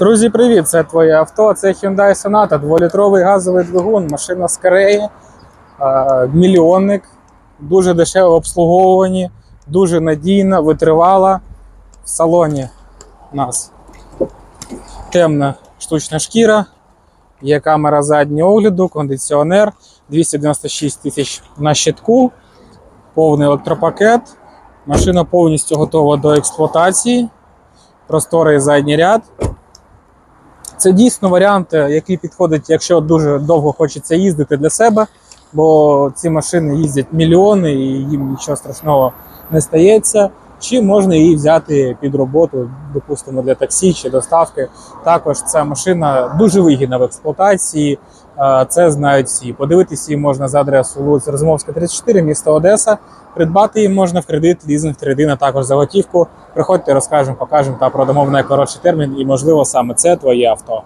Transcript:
Друзі, привіт! Це твоє авто. Це Hyundai Sonata, 2-літровий газовий двигун, машина з Кореї, е, мільйонник, дуже дешево обслуговувані, дуже надійна, витривала. В салоні у нас темна штучна шкіра, є камера заднього огляду, кондиціонер, 296 тисяч на щитку, повний електропакет. Машина повністю готова до експлуатації. Просторий задній ряд. Це дійсно варіант, е, який підходить, якщо дуже довго хочеться їздити для себе, бо ці машини їздять мільйони і їм нічого страшного не стається. Чи можна її взяти під роботу, допустимо, для таксі чи доставки. Також ця машина дуже вигідна в експлуатації. Це знають всі. Подивитися її можна за адресою вулиця Розумовська, 34, місто Одеса. Придбати її можна в кредит, лізинг, тридина, також за готівку. Приходьте, розкажемо, покажемо та продамо в найкоротший термін, і можливо саме це твоє авто.